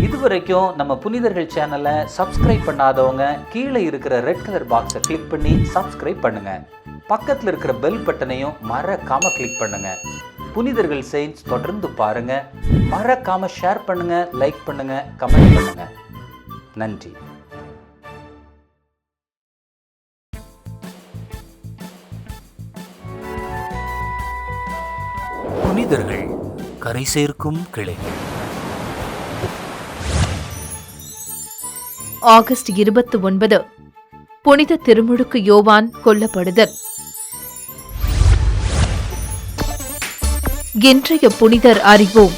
இதுவரைக்கும் நம்ம புனிதர்கள் சேனலை சப்ஸ்கிரைப் பண்ணாதவங்க கீழே இருக்கிற ரெட் கலர் பாக்ஸை கிளிக் பண்ணி சப்ஸ்கிரைப் பண்ணுங்க. பக்கத்தில் இருக்கிற பெல் பட்டனையும் மறக்காம கிளிக் பண்ணுங்க. புனிதர்கள் செயின்ஸ் தொடர்ந்து பாருங்க. மறக்காம ஷேர் பண்ணுங்க லைக் பண்ணுங்க கமெண்ட் பண்ணுங்க. நன்றி. புனிதர்கள் கரை சேர்க்கும் கிளைகள். ஆகஸ்ட் இருபத்தி ஒன்பது புனித திருமுழுக்கு யோவான் கொல்லப்படுதல். இன்றைய புனிதர் அறிவோம்.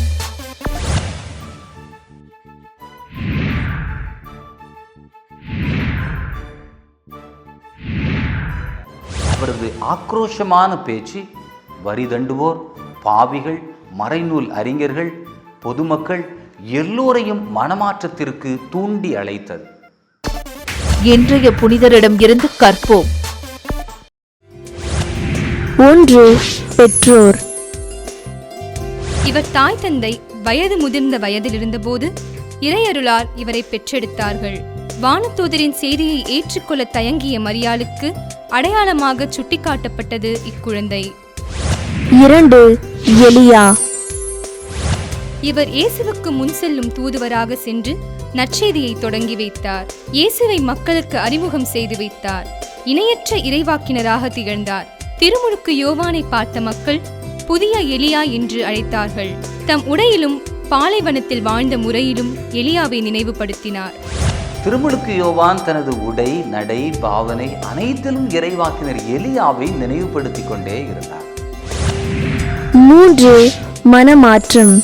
அவரது ஆக்ரோஷமான பேச்சு வரி தண்டுவோர் பாவிகள் மறைநூல் அறிஞர்கள் பொதுமக்கள் எல்லோரையும் மனமாற்றத்திற்கு தூண்டி அழைத்தது. இன்றைய புனிதரிடம் இருந்து கற்போம். ஒன்று பெற்றோர். இவர் தாய் தந்தை வயது முதிர்ந்த வயதில் இருந்தபோது இறையருளால் இவரை பெற்றெடுத்தார்கள். வானதூதரின் செய்தியை ஏற்றுக்கொள்ள தயங்கிய மரியாளுக்கு அடையாளமாக சுட்டிக்காட்டப்பட்டது இக்குழந்தை. இரண்டு எலியா. இவர் இயேசுவுக்கு முன் செல்லும் தூதுவராக சென்று நற்செய்தியை தொடங்கி வைத்தார். இயேசுவை மக்களுக்கு அறிமுகம் செய்து வைத்தார். இணையற்ற இறைவாக்கினராக திகழ்ந்தார். திருமுழுக்கு யோவானை பார்த்த மக்கள் புதிய எலியா என்று அழைத்தார்கள். தம் உடையிலும் பாலைவனத்தில் வாழ்ந்த முறையிலும் எலியாவை நினைவுபடுத்தினார். திருமுழுக்கு யோவான் தனது உடை நடை பாவனை அனைத்திலும் இறைவாக்கினர் எலியாவை நினைவுபடுத்திக் கொண்டே இருந்தார். மூன்று மனமாற்றம்.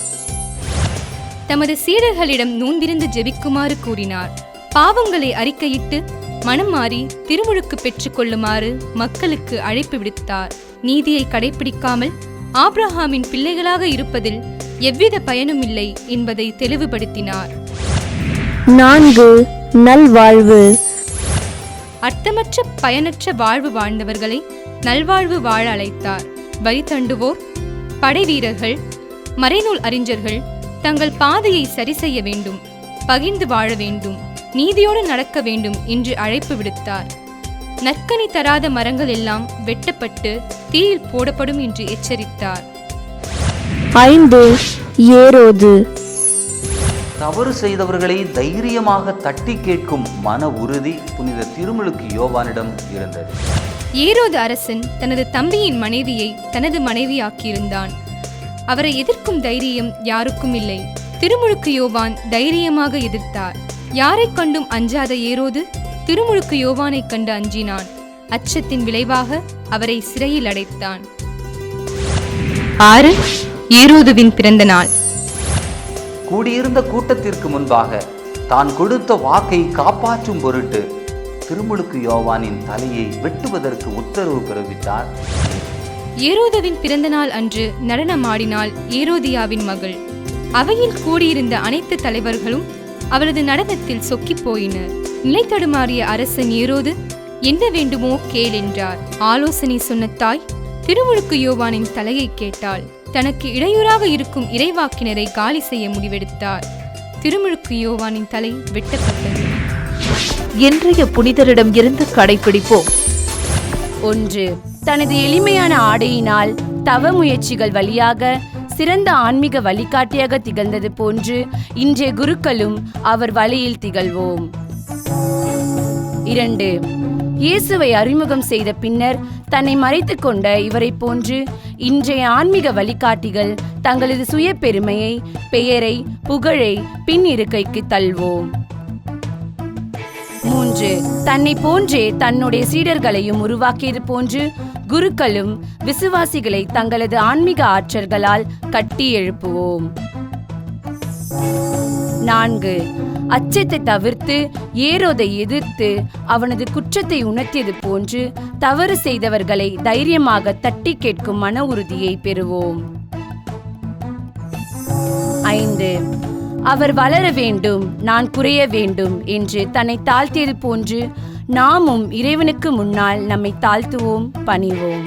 தமது சீடர்களிடம் நோன்பிருந்து ஜெபிக்குமாறு கூறினார். பாவங்களை அறிக்கையிட்டு மனம் மாறி திருமுழுக்கு பெற்றுக் கொள்ளுமாறு மக்களுக்கு அழைப்பு விடுத்தார். நீதியை கடைபிடிக்காமல் ஆப்ரஹாமின் பிள்ளைகளாக இருப்பதில் எவ்வித பயனும் இல்லை என்பதை தெளிவுபடுத்தினார். நான்கு நல்வாழ்வு. அர்த்தமற்ற பயனற்ற வாழ்வு வாழ்ந்தவர்களை நல்வாழ்வு வாழ அழைத்தார். வரி தண்டுவோர் படைவீரர்கள் மறைநூல் அறிஞர்கள் தங்கள் பாதையை சரி செய்ய வேண்டும் பகிர்ந்து வாழ வேண்டும் நீதியோடு நடக்க வேண்டும் என்று அழைப்பு விடுத்தார். நற்கனி தராத மரங்கள் எல்லாம் வெட்டப்பட்டு தீயில் போடப்படும் என்று எச்சரித்தார். ஐந்து ஏரோது. தவறு செய்தவர்களை தைரியமாக தட்டி கேட்கும் மன உறுதி புனித திருமுழுக்கு யோவானிடம் இருந்தது. ஏரோது அரசன் தனது தம்பியின் மனைவியை தனது மனைவியாக்கியிருந்தான். அவரை எதிர்க்கும் தைரியம் யாருக்கும் இல்லை திருமுழுக்கு யோவான் தைரியமாக எதிர்த்தார். யாரைக் கண்டும் அஞ்சாத ஏரோது? திருமுழுக்கு யோவானைக் கண்டு அஞ்சினான். அச்சத்தின் விளைவாக அவரை சிறையில் அடைத்தான். ஆறு ஏரோதுவின் பிறந்த நாள். கூடியிருந்த கூட்டத்திற்கு முன்பாக தான் கொடுத்த வாக்கை காப்பாற்றும் பொருட்டு திருமுழுக்கு யோவானின் தலையை வெட்டுவதற்கு உத்தரவு பிறப்பித்தார். ஏரோதுவின் பிறந்தநாள் அன்று நடனமாடினாள் ஏரோதியாவின் மகள். அவையில் கூடியிருந்த அனைத்து தலைவர்களும் அவளது நடனத்தில் சொக்கிப் போயினர். நிலை தடுமாறிய அரசன் ஏரோது என்ன வேண்டுமோ கேள் என்றார். ஆலோசனை சொன்ன தாய் திருமுழுக்கு யோவானின் தலையை கேட்டாள். தனக்கு இடையூறாக இருக்கும் இறைவாக்கினரை காலி செய்ய முடிவெடுத்தார். திருமுழுக்கு யோவானின் தலை வெட்டப்பட்டது. இன்றைய புனிதரிடம் இருந்து கடைபிடிப்போம். ஒன்று தனது எளிமையான ஆடையினால் தவ முயற்சிகள் வழியாக சிறந்த ஆன்மீக வழிகாட்டியாக திகழ்ந்தது போன்று இன்றைய குருக்களும் அவர் வழியில் திகழ்வோம். இரண்டு இயேசுவை அறிமுகம் செய்த பின்னர் தன்னை மறைத்து கொண்ட இவரைப் போன்று இன்றைய ஆன்மீக வழிகாட்டிகள் தங்களது சுய பெருமையை பெயரை புகழை பின் இருக்கைக்கு தள்ளுவோம். மூன்று தன்னை போன்றே தன்னுடைய சீடர்களையும் உருவாக்கியது போன்று குருக்களும் விசுவாசிகளை தங்களது ஆன்மீக ஆற்றல்களால் கட்டி எழுப்புவோம். நான்கு. அச்சத்தை தவிர்த்து ஏரோதை எதிர்த்து அவனது குற்றத்தை உணர்த்தியது போன்று தவறு செய்தவர்களை தைரியமாக தட்டி கேட்கும் மன உறுதியை பெறுவோம். ஐந்து. அவர் வளர வேண்டும் நான் குறைய வேண்டும் என்று தன்னை தாழ்த்தியது போன்று நாமும் இறைவனுக்கு முன்னால் நம்மை தாழ்த்துவோம் பணிவோம்.